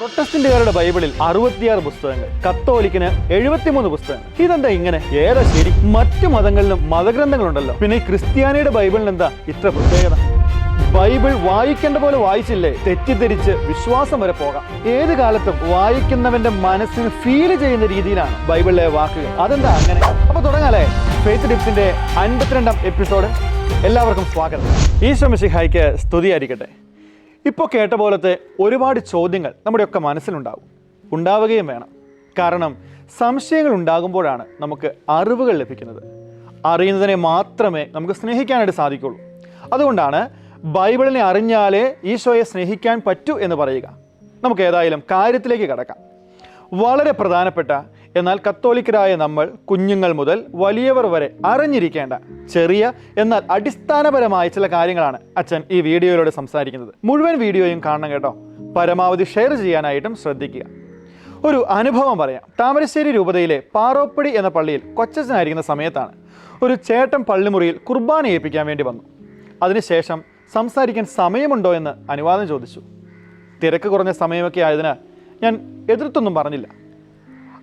പ്രൊട്ടസ്റ്റന്റുകാരുടെ ബൈബിളിൽ അറുപത്തിയാറ് പുസ്തകങ്ങൾ കത്തോലിക്കിന് എഴുപത്തിമൂന്ന് പുസ്തകങ്ങൾ. ഇതെന്താ ഇങ്ങനെ? ഏതാ ശരി? മറ്റു മതങ്ങളിലും മതഗ്രന്ഥങ്ങളുണ്ടല്ലോ. പിന്നെ ക്രിസ്ത്യാനിയുടെ ബൈബിളിന് എന്താ ഇത്ര പ്രത്യേകത? ബൈബിൾ വായിക്കേണ്ട പോലെ വായിച്ചില്ലേ? തെറ്റിദ്ധരിച്ച് വിശ്വാസം വരെ പോകാം. ഏത് കാലത്തും വായിക്കുന്നവന്റെ മനസ്സിന് ഫീൽ ചെയ്യുന്ന രീതിയിലാണ് ബൈബിളിലെ വാക്കുകൾ. അതെന്താ അങ്ങനെ? അപ്പൊ തുടങ്ങാലേ. ഫെയ്ത്ത് ഡിപ്സിന്റെ അൻപത്തിരണ്ടാം എപ്പിസോഡ് എല്ലാവർക്കും സ്വാഗതം. ഈശോ മിശിഹായ്ക്ക് സ്തുതിയായിരിക്കട്ടെ. ഇപ്പോൾ കേട്ട പോലത്തെ ഒരുപാട് ചോദ്യങ്ങൾ നമ്മുടെയൊക്കെ മനസ്സിലുണ്ടാവും. ഉണ്ടാവുകയും വേണം. കാരണം സംശയങ്ങൾ ഉണ്ടാകുമ്പോഴാണ് നമുക്ക് അറിവുകൾ ലഭിക്കുന്നത്. അറിയുന്നതിനെ മാത്രമേ നമുക്ക് സ്നേഹിക്കാനായിട്ട് സാധിക്കുള്ളൂ. അതുകൊണ്ടാണ് ബൈബിളിനെ അറിഞ്ഞാലേ ഈശോയെ സ്നേഹിക്കാൻ പറ്റൂ എന്ന് പറയുക. നമുക്ക് ഏതായാലും കാര്യത്തിലേക്ക് കടക്കാം. വളരെ പ്രധാനപ്പെട്ട എന്നാൽ കത്തോലിക്കരായ നമ്മൾ കുഞ്ഞുങ്ങൾ മുതൽ വലിയവർ വരെ അറിഞ്ഞിരിക്കേണ്ട ചെറിയ എന്നാൽ അടിസ്ഥാനപരമായ ചില കാര്യങ്ങളാണ് അച്ഛൻ ഈ വീഡിയോയിലൂടെ സംസാരിക്കുന്നത്. മുഴുവൻ വീഡിയോയും കാണണം കേട്ടോ. പരമാവധി ഷെയർ ചെയ്യാനായിട്ടും ശ്രദ്ധിക്കുക. ഒരു അനുഭവം പറയാം. താമരശ്ശേരി രൂപതയിലെ പാറോപ്പടി എന്ന പള്ളിയിൽ കൊച്ചച്ഛനായിരിക്കുന്ന സമയത്താണ് ഒരു ചേട്ടൻ പള്ളിമുറിയിൽ കുർബാന ഏൽപ്പിക്കാൻ വേണ്ടി വന്നു. അതിനുശേഷം സംസാരിക്കാൻ സമയമുണ്ടോ എന്ന് അനുവാദം ചോദിച്ചു. തിരക്ക് കുറഞ്ഞ സമയമൊക്കെ ആയതിനാൽ ഞാൻ എതിർത്തൊന്നും പറഞ്ഞില്ല.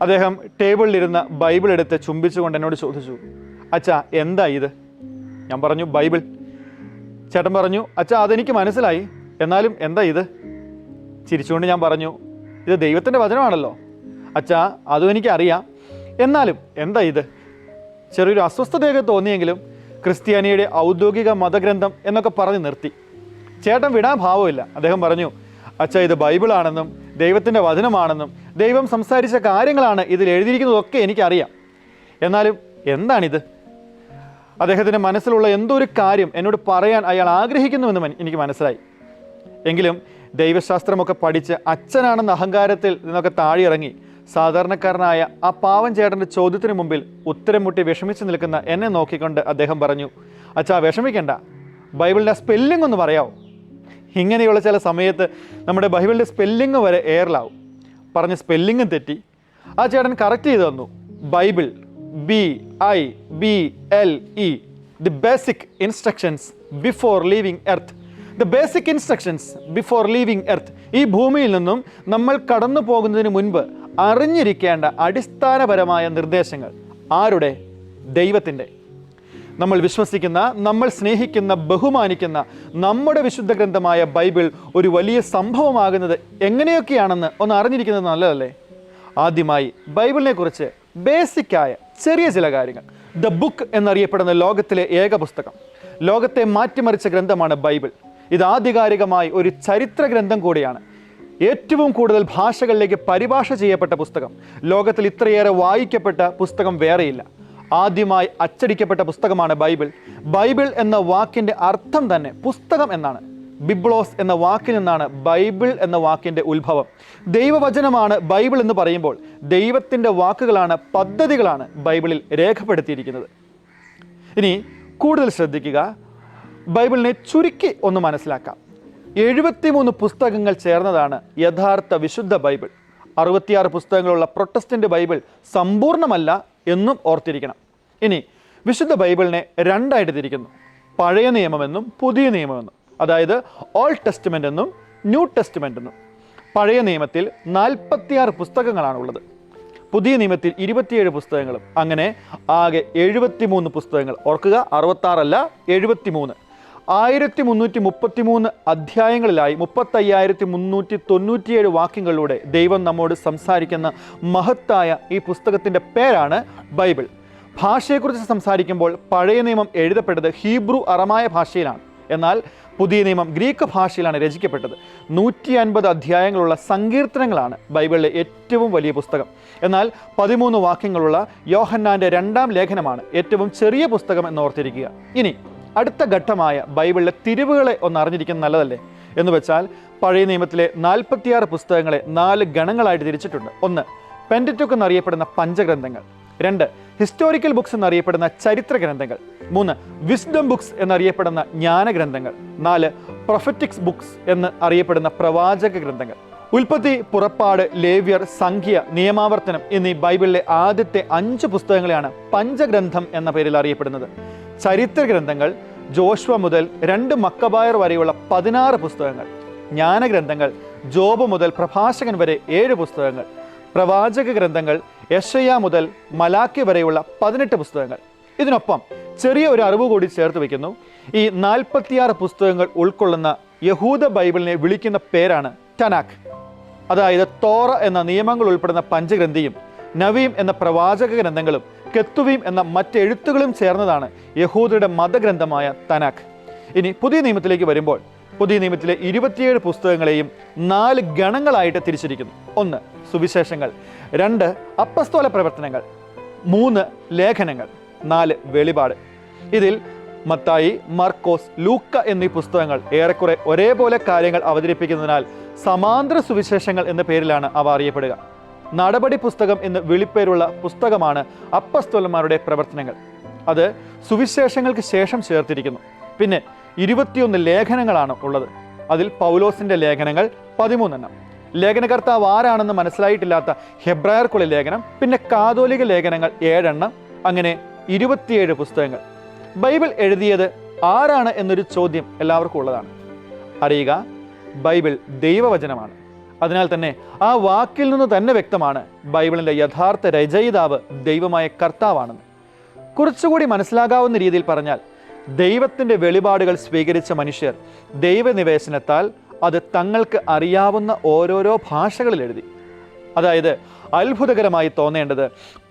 അദ്ദേഹം ടേബിളിലിരുന്ന ബൈബിൾ എടുത്ത് ചുംബിച്ചുകൊണ്ട് എന്നോട് ചോദിച്ചു അച്ഛാ എന്താ ഇത്? ഞാൻ പറഞ്ഞു ബൈബിൾ. ചേട്ടൻ പറഞ്ഞു അച്ഛാ അതെനിക്ക് മനസ്സിലായി. എന്നാലും എന്താ ഇത്? ചിരിച്ചുകൊണ്ട് ഞാൻ പറഞ്ഞു ഇത് ദൈവത്തിന്റെ വചനമാണല്ലോ. അച്ഛാ അതും എനിക്കറിയാം. എന്നാലും എന്താ ഇത്? ചെറിയൊരു അസ്വസ്ഥതയൊക്കെ തോന്നിയെങ്കിലും ക്രിസ്ത്യാനിയുടെ ഔദ്യോഗിക മതഗ്രന്ഥം എന്നൊക്കെ പറഞ്ഞ് നിർത്തി. ചേട്ടൻ വിടാൻ ഭാവമില്ല. അദ്ദേഹം പറഞ്ഞു അച്ഛ ഇത് ബൈബിളാണെന്നും ദൈവത്തിന്റെ വചനമാണെന്നും ദൈവം സംസാരിച്ച കാര്യങ്ങളാണ് ഇതിൽ എഴുതിയിരിക്കുന്നതൊക്കെ എനിക്കറിയാം. എന്നാലും എന്താണിത്? അദ്ദേഹത്തിന്റെ മനസ്സിലുള്ള എന്തോ ഒരു കാര്യം എന്നോട് പറയാൻ അയാൾ ആഗ്രഹിക്കുന്നുവെന്ന് എനിക്ക് മനസ്സിലായി. എങ്കിലും ദൈവശാസ്ത്രമൊക്കെ പഠിച്ച് അച്ഛനാണെന്ന അഹങ്കാരത്തിൽ നിന്നൊക്കെ താഴെയിറങ്ങി സാധാരണക്കാരനായ ആ പാവൻ ചേട്ടന്റെ ചോദ്യത്തിന് മുമ്പിൽ ഉത്തരം മുട്ടി വിഷമിച്ച് നിൽക്കുന്ന എന്നെ നോക്കിക്കൊണ്ട് അദ്ദേഹം പറഞ്ഞു അച്ഛാ വിഷമിക്കണ്ട. ബൈബിളിന്റെ സ്പെല്ലിംഗ് ഒന്ന് പറയാമോ ഇങ്ങനെയുള്ള ചില സമയത്ത് നമ്മുടെ ബൈബിളിന്റെ സ്പെല്ലിംഗ് വരെ എയറിലാവും പറഞ്ഞ സ്പെല്ലിങ്ങും തെറ്റി. ആ ചേട്ടൻ കറക്റ്റ് ചെയ്ത് തന്നു. Bible B I B L E the basic instructions before leaving earth. The basic instructions before leaving earth. ഈ ഭൂമിയിൽ നിന്നും നമ്മൾ കടന്നു പോകുന്നതിന് മുൻപ് അറിഞ്ഞിരിക്കേണ്ട അടിസ്ഥാനപരമായ നിർദ്ദേശങ്ങൾ ആരുടെ? ദൈവത്തിന്റെ. നമ്മൾ വിശ്വസിക്കുന്ന നമ്മൾ സ്നേഹിക്കുന്ന ബഹുമാനിക്കുന്ന നമ്മുടെ വിശുദ്ധ ഗ്രന്ഥമായ ബൈബിൾ ഒരു വലിയ സംഭവമാകുന്നത് എങ്ങനെയൊക്കെയാണെന്ന് ഒന്ന് അറിഞ്ഞിരിക്കുന്നത് നല്ലതല്ലേ? ആദ്യമായി ബൈബിളിനെ കുറിച്ച് ബേസിക്കായ ചെറിയ ചില കാര്യങ്ങൾ. ദ ബുക്ക് എന്നറിയപ്പെടുന്ന ലോകത്തിലെ ഏക പുസ്തകം. ലോകത്തെ മാറ്റിമറിച്ച ഗ്രന്ഥമാണ് ബൈബിൾ. ഇത് ആധികാരികമായി ഒരു ചരിത്ര ഗ്രന്ഥം കൂടിയാണ്. ഏറ്റവും കൂടുതൽ ഭാഷകളിലേക്ക് പരിഭാഷ ചെയ്യപ്പെട്ട പുസ്തകം. ലോകത്തിൽ ഇത്രയേറെ വായിക്കപ്പെട്ട പുസ്തകം വേറെയില്ല. ആദ്യമായി അച്ചടിക്കപ്പെട്ട പുസ്തകമാണ് ബൈബിൾ. ബൈബിൾ എന്ന വാക്കിന്റെ അർത്ഥം തന്നെ പുസ്തകം എന്നാണ്. ബിബ്ലോസ് എന്ന വാക്കിൽ നിന്നാണ് ബൈബിൾ എന്ന വാക്കിന്റെ ഉത്ഭവം. ദൈവവചനമാണ് ബൈബിൾ എന്ന് പറയുമ്പോൾ ദൈവത്തിന്റെ വാക്കുകളാണ് പദ്ധതികളാണ് ബൈബിളിൽ രേഖപ്പെടുത്തിയിരിക്കുന്നത്. ഇനി കൂടുതൽ ശ്രദ്ധിക്കുക. ബൈബിളിനെ ചുരുക്കി ഒന്ന് മനസ്സിലാക്കാം. എഴുപത്തിമൂന്ന് പുസ്തകങ്ങൾ ചേർന്നതാണ് യഥാർത്ഥ വിശുദ്ധ ബൈബിൾ. അറുപത്തിയാറ് പുസ്തകങ്ങളുള്ള പ്രൊട്ടസ്റ്റന്റ് ബൈബിൾ സമ്പൂർണമല്ല എന്നും ഓർത്തിരിക്കണം. ഇനി വിശുദ്ധ ബൈബിളിനെ രണ്ടായിട്ട് തിരിക്കുന്നു. പഴയ നിയമമെന്നും പുതിയ നിയമമെന്നും. അതായത് ഓൾഡ് ടെസ്റ്റ്മെന്റ് എന്നും ന്യൂ ടെസ്റ്റ്മെന്റ് എന്നും. പഴയ നിയമത്തിൽ നാൽപ്പത്തിയാറ് പുസ്തകങ്ങളാണുള്ളത്. പുതിയ നിയമത്തിൽ ഇരുപത്തിയേഴ് പുസ്തകങ്ങളും. അങ്ങനെ ആകെ എഴുപത്തിമൂന്ന് പുസ്തകങ്ങൾ. ഓർക്കുക അറുപത്താറല്ല എഴുപത്തിമൂന്ന്. ആയിരത്തി മുന്നൂറ്റി മുപ്പത്തി മൂന്ന് അധ്യായങ്ങളിലായി മുപ്പത്തയ്യായിരത്തി മുന്നൂറ്റി തൊണ്ണൂറ്റിയേഴ് വാക്യങ്ങളിലൂടെ ദൈവം നമ്മോട് സംസാരിക്കുന്ന മഹത്തായ ഈ പുസ്തകത്തിന്റെ പേരാണ് ബൈബിൾ. ഭാഷയെക്കുറിച്ച് സംസാരിക്കുമ്പോൾ പഴയ നിയമം എഴുതപ്പെട്ടത് ഹീബ്രു അറമായ ഭാഷയിലാണ്. എന്നാൽ പുതിയ നിയമം ഗ്രീക്ക് ഭാഷയിലാണ് രചിക്കപ്പെട്ടത്. നൂറ്റി അൻപത് അധ്യായങ്ങളുള്ള സങ്കീർത്തനങ്ങളാണ് ബൈബിളിലെ ഏറ്റവും വലിയ പുസ്തകം. എന്നാൽ പതിമൂന്ന് വാക്യങ്ങളുള്ള യോഹന്നാന്റെ രണ്ടാം ലേഖനമാണ് ഏറ്റവും ചെറിയ പുസ്തകം എന്ന് ഓർത്തിരിക്കുക. ഇനി അടുത്ത ഘട്ടമായ ബൈബിളിലെ തിരിവുകളെ ഒന്ന് അറിഞ്ഞിരിക്കുന്നത് നല്ലതല്ലേ? എന്ന് വെച്ചാൽ പഴയ നിയമത്തിലെ നാൽപ്പത്തിയാറ് പുസ്തകങ്ങളെ നാല് ഗണങ്ങളായിട്ട് തിരിച്ചിട്ടുണ്ട്. ഒന്ന് പെന്ററ്റുക്ക് എന്നറിയപ്പെടുന്ന പഞ്ചഗ്രന്ഥങ്ങൾ. രണ്ട് ഹിസ്റ്റോറിക്കൽ ബുക്സ് എന്നറിയപ്പെടുന്ന ചരിത്ര ഗ്രന്ഥങ്ങൾ മൂന്ന് വിസ്ഡം ബുക്സ് എന്നറിയപ്പെടുന്ന ജ്ഞാനഗ്രന്ഥങ്ങൾ. നാല് പ്രൊഫറ്റിക്സ് ബുക്സ് എന്ന് അറിയപ്പെടുന്ന പ്രവാചക ഗ്രന്ഥങ്ങൾ ഉൽപ്പത്തി പുറപ്പാട് ലേവ്യർ സംഖ്യ നിയമാവർത്തനം എന്നീ ബൈബിളിലെ ആദ്യത്തെ അഞ്ച് പുസ്തകങ്ങളെയാണ് പഞ്ചഗ്രന്ഥം എന്ന പേരിൽ അറിയപ്പെടുന്നത്. ചരിത്ര ഗ്രന്ഥങ്ങൾ ജോഷ്വ മുതൽ രണ്ട് മക്കബായർ വരെയുള്ള പതിനാറ് പുസ്തകങ്ങൾ. ജ്ഞാനഗ്രന്ഥങ്ങൾ ജോബ് മുതൽ പ്രഭാഷകൻ വരെ ഏഴ് പുസ്തകങ്ങൾ. പ്രവാചക ഗ്രന്ഥങ്ങൾ യശയ മുതൽ മലാക്കി വരെയുള്ള പതിനെട്ട് പുസ്തകങ്ങൾ. ഇതിനൊപ്പം ചെറിയ ഒരു അറിവ് കൂടി ചേർത്ത് വയ്ക്കുന്നു. ഈ നാൽപ്പത്തിയാറ് പുസ്തകങ്ങൾ ഉൾക്കൊള്ളുന്ന യഹൂദ ബൈബിളിനെ വിളിക്കുന്ന പേരാണ് ടനാഖ് അതായത് തോറ എന്ന നിയമങ്ങൾ ഉൾപ്പെടുന്ന പഞ്ചഗ്രന്ഥിയും നവീം എന്ന പ്രവാചക ഗ്രന്ഥങ്ങളും കെത്തുവീം എന്ന മറ്റെഴുത്തുകളും ചേർന്നതാണ് യഹൂദരുടെ മതഗ്രന്ഥമായ തനാഖ് ഇനി പുതിയ നിയമത്തിലേക്ക് വരുമ്പോൾ പുതിയ നിയമത്തിലെ ഇരുപത്തിയേഴ് പുസ്തകങ്ങളെയും നാല് ഗണങ്ങളായിട്ട് തിരിച്ചിരിക്കുന്നു. ഒന്ന് സുവിശേഷങ്ങൾ. രണ്ട് അപ്പസ്തോല പ്രവർത്തനങ്ങൾ. മൂന്ന് ലേഖനങ്ങൾ. നാല് വെളിപാട്. ഇതിൽ മത്തായി മർക്കോസ് ലൂക്ക എന്നീ പുസ്തകങ്ങൾ ഏറെക്കുറെ ഒരേപോലെ കാര്യങ്ങൾ അവതരിപ്പിക്കുന്നതിനാൽ സമാന്തര സുവിശേഷങ്ങൾ എന്ന പേരിലാണ് അവ അറിയപ്പെടുക. നടപടി പുസ്തകം എന്ന് വിളിപ്പേരുള്ള പുസ്തകമാണ് അപ്പസ്തോലന്മാരുടെ പ്രവർത്തനങ്ങൾ. അത് സുവിശേഷങ്ങൾക്ക് ശേഷം ചേർത്തിരിക്കുന്നു. പിന്നെ ഇരുപത്തിയൊന്ന് ലേഖനങ്ങളാണ് ഉള്ളത്. അതിൽ പൗലോസിന്റെ ലേഖനങ്ങൾ പതിമൂന്നെണ്ണം. ലേഖനകർത്താവ് ആരാണെന്ന് മനസ്സിലായിട്ടില്ലാത്ത ഹെബ്രായർക്കുള്ള ലേഖനം പിന്നെ കാതോലിക ലേഖനങ്ങൾ ഏഴെണ്ണം അങ്ങനെ ഇരുപത്തിയേഴ് പുസ്തകങ്ങൾ. ബൈബിൾ എഴുതിയത് ആരാണ് എന്നൊരു ചോദ്യം എല്ലാവർക്കും ഉള്ളതാണ്. അറിയുക ബൈബിൾ ദൈവവചനമാണ്. അതിനാൽ തന്നെ ആ വാക്കിൽ നിന്ന് തന്നെ വ്യക്തമാണ് ബൈബിളിന്റെ യഥാർത്ഥ രചയിതാവ് ദൈവമായ കർത്താവാണെന്ന്. കുറച്ചുകൂടി മനസ്സിലാകാവുന്ന രീതിയിൽ പറഞ്ഞാൽ ദൈവത്തിന്റെ വെളിപാടുകൾ സ്വീകരിച്ച മനുഷ്യർ ദൈവനിവേശനത്താൽ അത് തങ്ങൾക്ക് അറിയാവുന്ന ഓരോരോ ഭാഷകളിൽ എഴുതി. അതായത് അത്ഭുതകരമായി തോന്നേണ്ടത്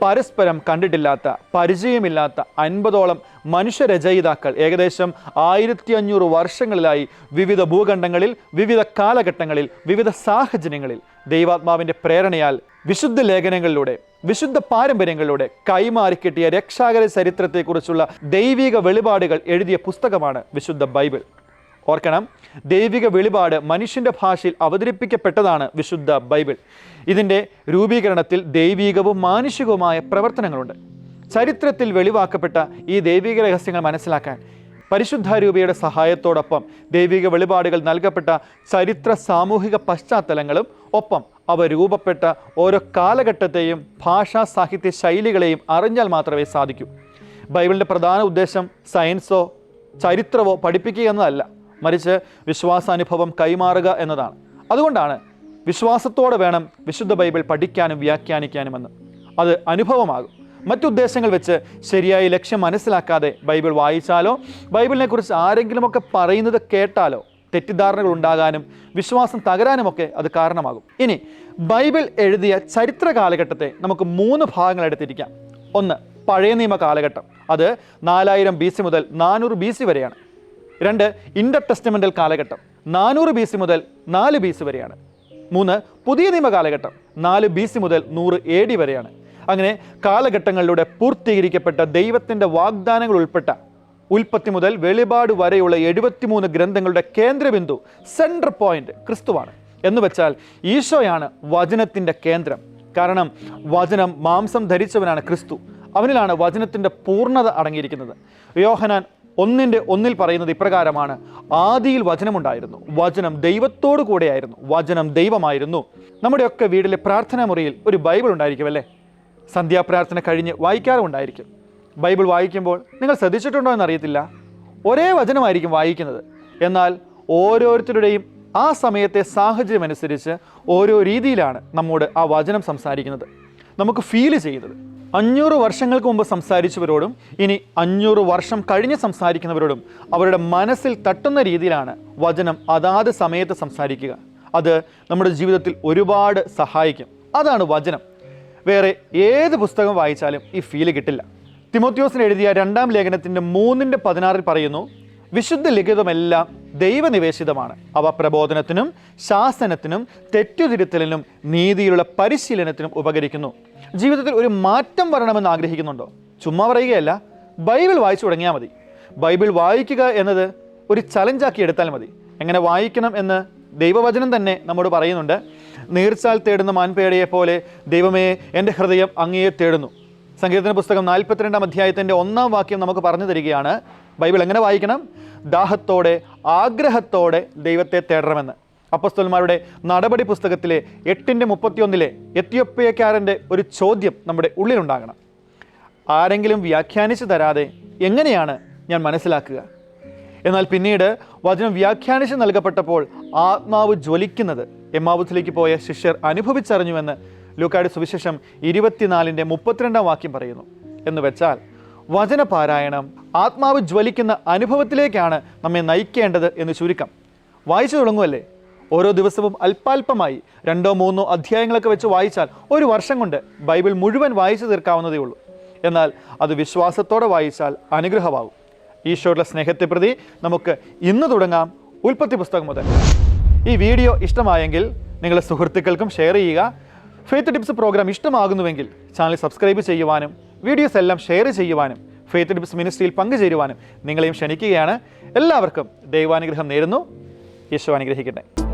പരസ്പരം കണ്ടിട്ടില്ലാത്ത പരിചയമില്ലാത്ത അൻപതോളം മനുഷ്യരചയിതാക്കൾ ഏകദേശം ആയിരത്തി അഞ്ഞൂറ് വർഷങ്ങളിലായി വിവിധ ഭൂഖണ്ഡങ്ങളിൽ വിവിധ കാലഘട്ടങ്ങളിൽ വിവിധ സാഹചര്യങ്ങളിൽ ദൈവാത്മാവിന്റെ പ്രേരണയാൽ വിശുദ്ധ ലേഖനങ്ങളിലൂടെ വിശുദ്ധ പാരമ്പര്യങ്ങളിലൂടെ കൈമാറി കിട്ടിയ രക്ഷാകര ചരിത്രത്തെക്കുറിച്ചുള്ള ദൈവിക വെളിപാടുകൾ എഴുതിയ പുസ്തകമാണ് വിശുദ്ധ ബൈബിൾ. ഓർക്കണം ദൈവിക വെളിപാട് മനുഷ്യന്റെ ഭാഷയിൽ അവതരിപ്പിക്കപ്പെട്ടതാണ് വിശുദ്ധ ബൈബിൾ. ഇതിന്റെ രൂപീകരണത്തിൽ ദൈവികവും മാനുഷികവുമായ പ്രവർത്തനങ്ങളുണ്ട്. ചരിത്രത്തിൽ വെളിവാക്കപ്പെട്ട ഈ ദൈവിക രഹസ്യങ്ങൾ മനസ്സിലാക്കാൻ പരിശുദ്ധാരൂപയുടെ സഹായത്തോടൊപ്പം ദൈവിക വെളിപാടുകൾ നൽകപ്പെട്ട ചരിത്ര സാമൂഹിക പശ്ചാത്തലങ്ങളും ഒപ്പം അവ രൂപപ്പെട്ട ഓരോ കാലഘട്ടത്തെയും ഭാഷാ സാഹിത്യ ശൈലികളെയും അറിഞ്ഞാൽ മാത്രമേ സാധിക്കൂ. ബൈബിളിന്റെ പ്രധാന ഉദ്ദേശം സയൻസോ ചരിത്രമോ പഠിപ്പിക്കുക എന്നതല്ല. മറിച്ച് വിശ്വാസാനുഭവം കൈമാറുക എന്നതാണ്. അതുകൊണ്ടാണ് വിശ്വാസത്തോടെ വേണം വിശുദ്ധ ബൈബിൾ പഠിക്കാനും വ്യാഖ്യാനിക്കാനും എന്ന് അത് അനുഭവമാകും. മറ്റുദ്ദേശങ്ങൾ വെച്ച് ശരിയായ ലക്ഷ്യം മനസ്സിലാക്കാതെ ബൈബിൾ വായിച്ചാലോ ബൈബിളിനെക്കുറിച്ച് ആരെങ്കിലുമൊക്കെ പറയുന്നത് കേട്ടാലോ തെറ്റിദ്ധാരണകൾ ഉണ്ടാകാനും വിശ്വാസം തകരാനുമൊക്കെ അത് കാരണമാകും. ഇനി ബൈബിൾ എഴുതിയ ചരിത്ര കാലഘട്ടത്തെ നമുക്ക് മൂന്ന് ഭാഗങ്ങളെടുത്തിരിക്കാം ഒന്ന് പഴയ നിയമ കാലഘട്ടം. അത് നാലായിരം ബി സി മുതൽ നാനൂറ് ബി സി വരെയാണ്. രണ്ട് ഇന്റർ ടെസ്റ്റമെന്റൽ കാലഘട്ടം. നാനൂറ് ബി സി മുതൽ നാല് ബി സി വരെയാണ്. മൂന്ന് പുതിയ നിയമ കാലഘട്ടം. നാല് ബി സി മുതൽ നൂറ് എ ഡി വരെയാണ്. അങ്ങനെ കാലഘട്ടങ്ങളിലൂടെ പൂർത്തീകരിക്കപ്പെട്ട ദൈവത്തിന്റെ വാഗ്ദാനങ്ങൾ ഉൾപ്പെട്ട ഉൽപ്പത്തി മുതൽ വെളിപാട് വരെയുള്ള എഴുപത്തിമൂന്ന് ഗ്രന്ഥങ്ങളുടെ കേന്ദ്രബിന്ദു സെൻട്രൽ പോയിന്റ് ക്രിസ്തുവാണ്. എന്ന് വെച്ചാൽ ഈശോയാണ് വചനത്തിന്റെ കേന്ദ്രം. കാരണം വചനം മാംസം ധരിച്ചവനാണ് ക്രിസ്തു. അവനിലാണ് വചനത്തിന്റെ പൂർണത അടങ്ങിയിരിക്കുന്നത്. യോഹനാൻ ഒന്നിന്റെ ഒന്നിൽ പറയുന്നത് ഇപ്രകാരമാണ്. ആദിയിൽ വചനമുണ്ടായിരുന്നു. വചനം ദൈവത്തോടു കൂടെയായിരുന്നു. വചനം ദൈവമായിരുന്നു. നമ്മുടെയൊക്കെ വീട്ടിലെ പ്രാർത്ഥനാ മുറിയിൽ ഒരു ബൈബിൾ ഉണ്ടായിരിക്കുമല്ലേ സന്ധ്യാപ്രാർത്ഥന കഴിഞ്ഞ് വായിക്കാറുമുണ്ടായിരിക്കും ബൈബിൾ വായിക്കുമ്പോൾ നിങ്ങൾ ശ്രദ്ധിച്ചിട്ടുണ്ടോ എന്നറിയത്തില്ല. ഒരേ വചനമായിരിക്കും വായിക്കുന്നത്. എന്നാൽ ഓരോരുത്തരുടെയും ആ സമയത്തെ സാഹചര്യം അനുസരിച്ച് ഓരോ രീതിയിലാണ് നമ്മോട് ആ വചനം സംസാരിക്കുന്നത്. നമുക്ക് ഫീൽ ചെയ്യുന്നത്. അഞ്ഞൂറ് വർഷങ്ങൾക്ക് മുമ്പ് സംസാരിച്ചവരോടും ഇനി അഞ്ഞൂറ് വർഷം കഴിഞ്ഞ് സംസാരിക്കുന്നവരോടും അവരുടെ മനസ്സിൽ തട്ടുന്ന രീതിയിലാണ് വചനം അതാത് സമയത്ത് സംസാരിക്കുക. അത് നമ്മുടെ ജീവിതത്തിൽ ഒരുപാട് സഹായിക്കും. അതാണ് വചനം. വേറെ ഏത് പുസ്തകം വായിച്ചാലും ഈ ഫീൽ കിട്ടില്ല. തിമോത്യോസിന് എഴുതിയ രണ്ടാം ലേഖനത്തിന്റെ മൂന്നിന്റെ പതിനാറിൽ പറയുന്നു വിശുദ്ധ ലിഖിതമെല്ലാം ദൈവനിവേശിതമാണ്. അവ പ്രബോധനത്തിനും ശാസനത്തിനും തെറ്റുതിരുത്തലിനും നീതിയിലുള്ള പരിശീലനത്തിനും ഉപകരിക്കുന്നു. ജീവിതത്തിൽ ഒരു മാറ്റം വരണമെന്ന് ആഗ്രഹിക്കുന്നുണ്ടോ? ചുമ്മാ പറയുകയല്ല ബൈബിൾ വായിച്ചു തുടങ്ങിയാൽ മതി. ബൈബിൾ വായിക്കുക എന്നത് ഒരു ചലഞ്ചാക്കി എടുത്താൽ മതി. എങ്ങനെ വായിക്കണം എന്ന് ദൈവവചനം തന്നെ നമ്മോട് പറയുന്നുണ്ട്. നീർച്ചാൽ തേടുന്ന മാൻപേടയെ പോലെ ദൈവമേ എന്റെ ഹൃദയം അങ്ങയെ തേടുന്നു. സംഗീതത്തിന് പുസ്തകം നാൽപ്പത്തിരണ്ടാം അധ്യായത്തിന്റെ ഒന്നാം വാക്യം നമുക്ക് പറഞ്ഞു തരികയാണ്. ബൈബിൾ എങ്ങനെ വായിക്കണം? ദാഹത്തോടെ ആഗ്രഹത്തോടെ ദൈവത്തെ തേടണമെന്ന്. അപ്പസ്തോന്മാരുടെ നടപടി പുസ്തകത്തിലെ എട്ടിന്റെ മുപ്പത്തിയൊന്നിലെ എത്യോപ്യക്കാരന്റെ ഒരു ചോദ്യം നമ്മുടെ ഉള്ളിലുണ്ടാകണം. ആരെങ്കിലും വ്യാഖ്യാനിച്ചു തരാതെ എങ്ങനെയാണ് ഞാൻ മനസ്സിലാക്കുക? എന്നാൽ പിന്നീട് വചനം വ്യാഖ്യാനിച്ച് നൽകപ്പെട്ടപ്പോൾ ആത്മാവ് ജ്വലിക്കുന്നത് എമാവുസിലേക്ക് പോയ ശിഷ്യർ അനുഭവിച്ചറിഞ്ഞുവെന്ന് ലൂക്കാട് സുവിശേഷം ഇരുപത്തിനാലിന്റെ മുപ്പത്തിരണ്ടാം വാക്യം പറയുന്നു. എന്ന് വെച്ചാൽ വചനപാരായണം ആത്മാവ് ജ്വലിക്കുന്ന അനുഭവത്തിലേക്കാണ് നമ്മെ നയിക്കേണ്ടത് എന്ന് ചുരുക്കം. വായിച്ചു തുടങ്ങുമല്ലേ ഓരോ ദിവസവും അല്പാൽപമായി രണ്ടോ മൂന്നോ അധ്യായങ്ങളൊക്കെ വെച്ച് വായിച്ചാൽ ഒരു വർഷം കൊണ്ട് ബൈബിൾ മുഴുവൻ വായിച്ചു തീർക്കാവുന്നതേ ഉള്ളൂ. എന്നാൽ അത് വിശ്വാസത്തോടെ വായിച്ചാൽ അനുഗ്രഹമാകും. ഈശോയുടെ സ്നേഹത്തെ പ്രതി നമുക്ക് ഇന്ന് തുടങ്ങാം ഉൽപ്പത്തി പുസ്തകം മുതൽ. ഈ വീഡിയോ ഇഷ്ടമായെങ്കിൽ നിങ്ങളുടെ സുഹൃത്തുക്കൾക്കും ഷെയർ ചെയ്യുക. ഫെയ്ത്ത് ടിപ്സ് പ്രോഗ്രാം ഇഷ്ടമാകുന്നുവെങ്കിൽ ചാനൽ സബ്സ്ക്രൈബ് ചെയ്യുവാനും വീഡിയോസ് എല്ലാം ഷെയർ ചെയ്യുവാനും ഫെയ്ത്ത് ടിപ്സ് മിനിസ്ട്രിയിൽ പങ്കുചേരുവാനും നിങ്ങളെയും ക്ഷണിക്കുകയാണ്. എല്ലാവർക്കും ദൈവാനുഗ്രഹം നേരുന്നു. യേശു അനുഗ്രഹിക്കട്ടെ.